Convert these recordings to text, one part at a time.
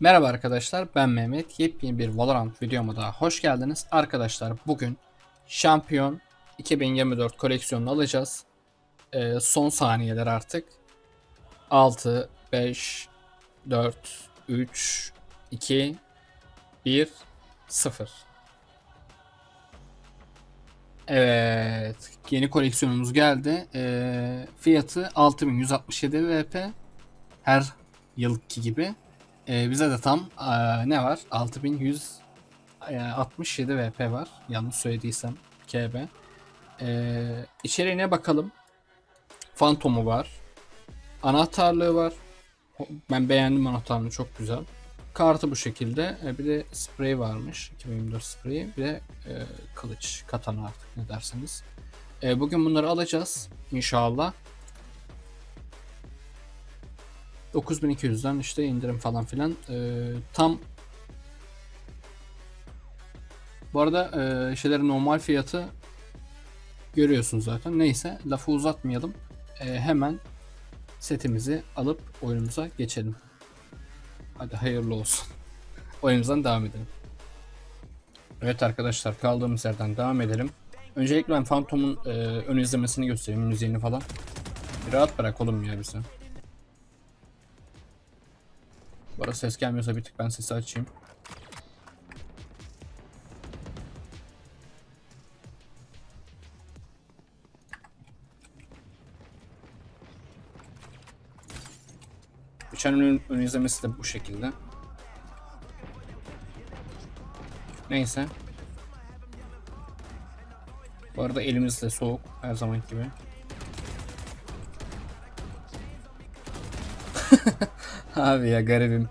Merhaba arkadaşlar ben Mehmet. Yepyeni bir Valorant videoma daha hoş geldiniz. Arkadaşlar bugün Şampiyon 2024 koleksiyonunu alacağız. Ee, son saniyeler artık. 6, 5, 4, 3, 2, 1, 0. Evet, yeni koleksiyonumuz geldi. Ee, fiyatı 6167 VP. Her yılki gibi. Ee, bize de tam eee, ne var? 6167 VP var. Yanlış söylediysem KB. Ee, içeriğine bakalım. Fantomu var. Anahtarlığı var. Ben beğendim anahtarlığı çok güzel. Kartı bu şekilde. Ee, bir de sprey varmış. 2024 spreyi. Bir de e, kılıç, katana artık ne derseniz. Ee, bugün bunları alacağız inşallah. 9200'den işte indirim falan filan. Ee, tam bu arada e, şeylerin normal fiyatı görüyorsunuz zaten. Neyse lafı uzatmayalım. Ee, hemen setimizi alıp oyunumuza geçelim. Hadi hayırlı olsun. Oyunumuzdan devam edelim. Evet arkadaşlar kaldığımız yerden devam edelim. Öncelikle ben Phantom'un e, ön izlemesini göstereyim, müziğini falan. Rahat bırak oğlum ya bize. Bu arada ses gelmiyorsa bir tık ben sesi açayım. Bıçağın ön, izlemesi de bu şekilde. Neyse. Bu arada elimiz de soğuk her zaman gibi. Abi ya garibim.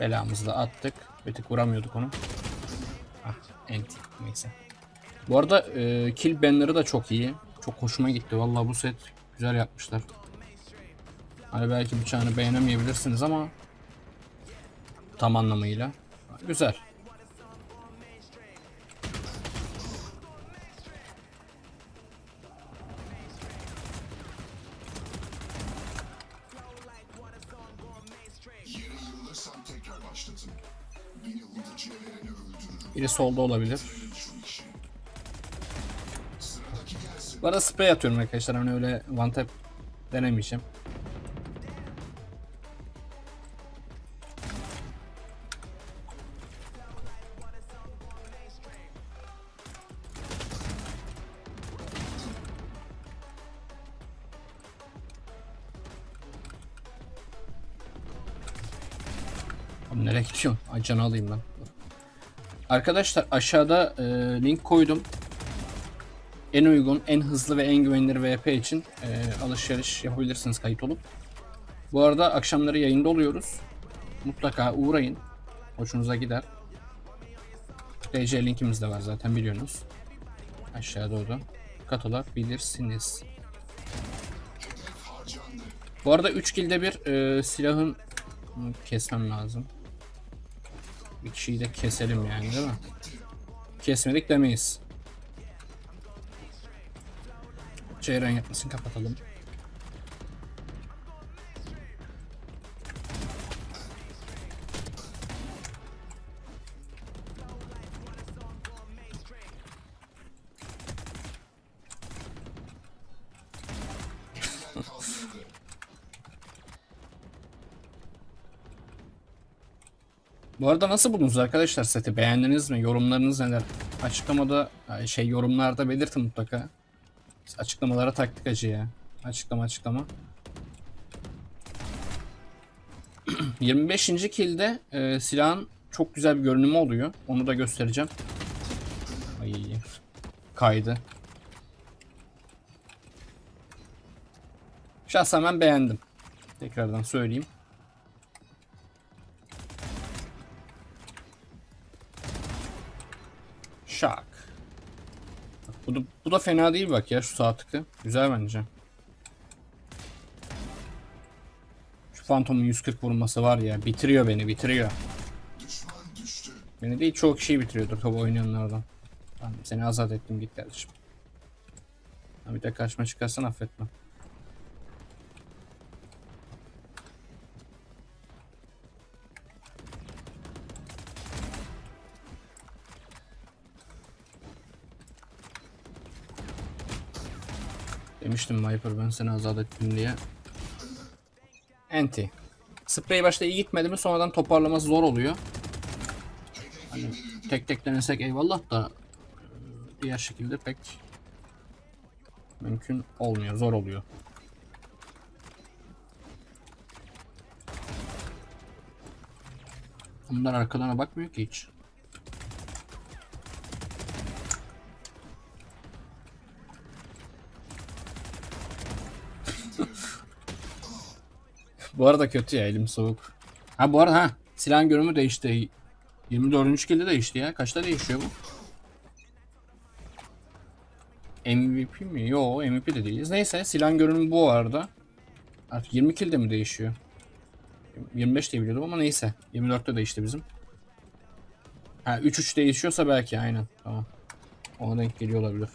Belamızı da attık. Bir tık vuramıyorduk onu. Ah enti neyse. Bu arada e, kill banner'ı da çok iyi. Çok hoşuma gitti. Vallahi bu set güzel yapmışlar. Hani belki bıçağını beğenemeyebilirsiniz ama tam anlamıyla güzel. Biri solda olabilir. Arada spray atıyorum arkadaşlar. Hani öyle one tap denemeyeceğim. Nereye gidiyorsun? Ay canı alayım ben. Arkadaşlar aşağıda e, link koydum en uygun, en hızlı ve en güvenilir VP için e, alışveriş yapabilirsiniz kayıt olup. Bu arada akşamları yayında oluyoruz. Mutlaka uğrayın. Hoşunuza gider. DC linkimiz de var zaten biliyorsunuz. Aşağıda o da. Katılabilirsiniz. Bu arada 3 kilde bir e, silahın kesmem lazım. Bir kişiyi de keselim yani değil mi? Kesmedik demeyiz. Ceyran yapmasını kapatalım. Bu arada nasıl buldunuz arkadaşlar seti? Beğendiniz mi? Yorumlarınız neler? Açıklamada ay, şey yorumlarda belirtin mutlaka. Açıklamalara taktık acı ya. Açıklama açıklama. 25. kilde e, silahın çok güzel bir görünümü oluyor. Onu da göstereceğim. Ay kaydı. Şahsen ben beğendim. Tekrardan söyleyeyim. Şak. Bu da, bu da fena değil bak ya şu sağ tıkı. Güzel bence. Şu Phantom'un 140 vurması var ya bitiriyor beni bitiriyor. Beni değil çoğu kişiyi bitiriyordur tabi oynayanlardan. Tamam seni azat ettim git kardeşim. Bir de karşıma çıkarsan affetmem. Demiştim Viper ben seni azat ettim diye. Anti. Sprey başta iyi gitmedi mi sonradan toparlaması zor oluyor. Hani tek tek denesek eyvallah da e, diğer şekilde pek mümkün olmuyor, zor oluyor. Bunlar arkalarına bakmıyor ki hiç. Bu arada kötü ya elim soğuk. Ha bu arada ha silahın görünümü değişti. 24. kilde değişti ya. Kaçta değişiyor bu? MVP mi? Yo MVP de değiliz. Neyse silahın görünümü bu arada. Artık 20 kilde mi değişiyor? 25 diye biliyordum ama neyse. 24'te değişti bizim. Ha 3-3 değişiyorsa belki aynen. Tamam. Ona denk geliyor olabilir.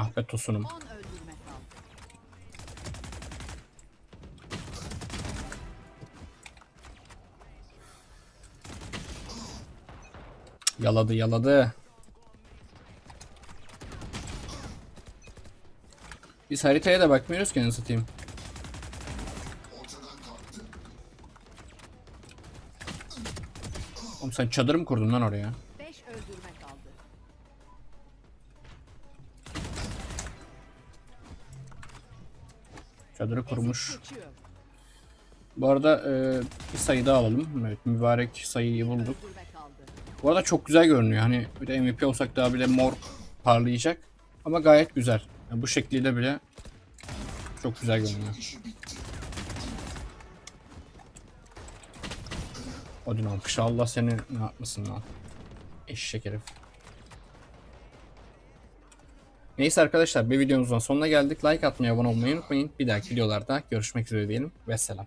Ah be tosunum. 10 öldürme kaldı. Yaladı yaladı. Biz haritaya da bakmıyoruz ki nasıl satayım. Oğlum sen çadır mı kurdun lan oraya? Çadırı kurmuş. Bu arada e, bir sayı daha alalım. Evet mübarek sayıyı bulduk. Bu arada çok güzel görünüyor. Hani bir de MVP olsak daha bile mor parlayacak. Ama gayet güzel. Yani bu şekliyle bile çok güzel görünüyor. Odin alkış. Allah seni ne yapmasın lan. Eşek herif. Neyse arkadaşlar bir videomuzun sonuna geldik. Like atmayı, abone olmayı unutmayın. Bir dahaki videolarda görüşmek üzere diyelim. Vesselam.